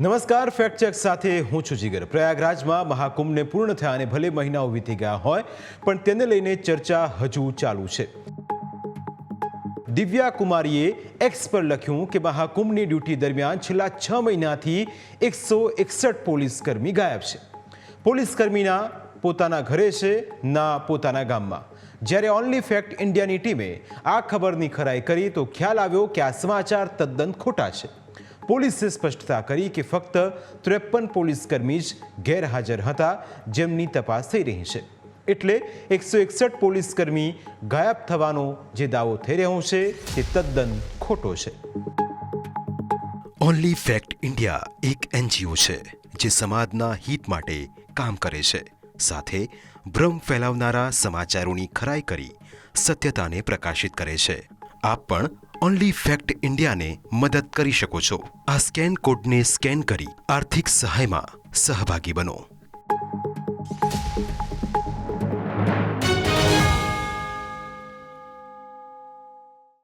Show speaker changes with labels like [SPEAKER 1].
[SPEAKER 1] નમસ્કાર, fact check સાથે હું છું જીગર. પ્રયાગરાજમાં મહાકુંભને પૂર્ણ થયા અને ભલે મહિનાઓ વીતી ગયા હોય, પણ તેને લઈને ચર્ચા હજુ ચાલુ છે. દિવ્યા કુમારીએ એક્સ પર લખ્યું કે મહાકુંભની ડ્યુટી દરમિયાન છેલ્લા છ મહિનાથી એકસો એકસઠ પોલીસ કર્મી ગાયબ છે. પોલીસ કર્મીના પોતાના ઘરે છે, ના પોતાના ગામમાં. જ્યારે ઓનલી ફેક્ટ ઇન્ડિયાની ટીમે આ ખબરની ખરાઈ કરી, તો ખ્યાલ આવ્યો કે આ સમાચાર તદ્દન ખોટા છે. પોલીસે સ્પષ્ટતા કરી કે ફક્ત ત્રેપન પોલીસકર્મી જ ગેરહાજર હતા, જેમની તપાસ થઈ રહી છે. એટલે એકસો એકસઠ પોલીસકર્મી ગાયબ થવાનો જે દાવો થઈ રહ્યો છે, તે તદ્દન ખોટો છે.
[SPEAKER 2] ઓનલી ફેક્ટ ઇન્ડિયા એક એનજીઓ છે, જે સમાજના હિત માટે કામ કરે છે. સાથે ભ્રમ ફેલાવનારા સમાચારોની ખરાઈ કરી સત્યતાને પ્રકાશિત કરે છે. આપ પણ ઓનલી ફેક્ટ ઇન્ડિયાને મદદ કરી શકો છો. આ સ્કેન કોડને સ્કેન કરી આર્થિક સહાયમાં સહભાગી બનો.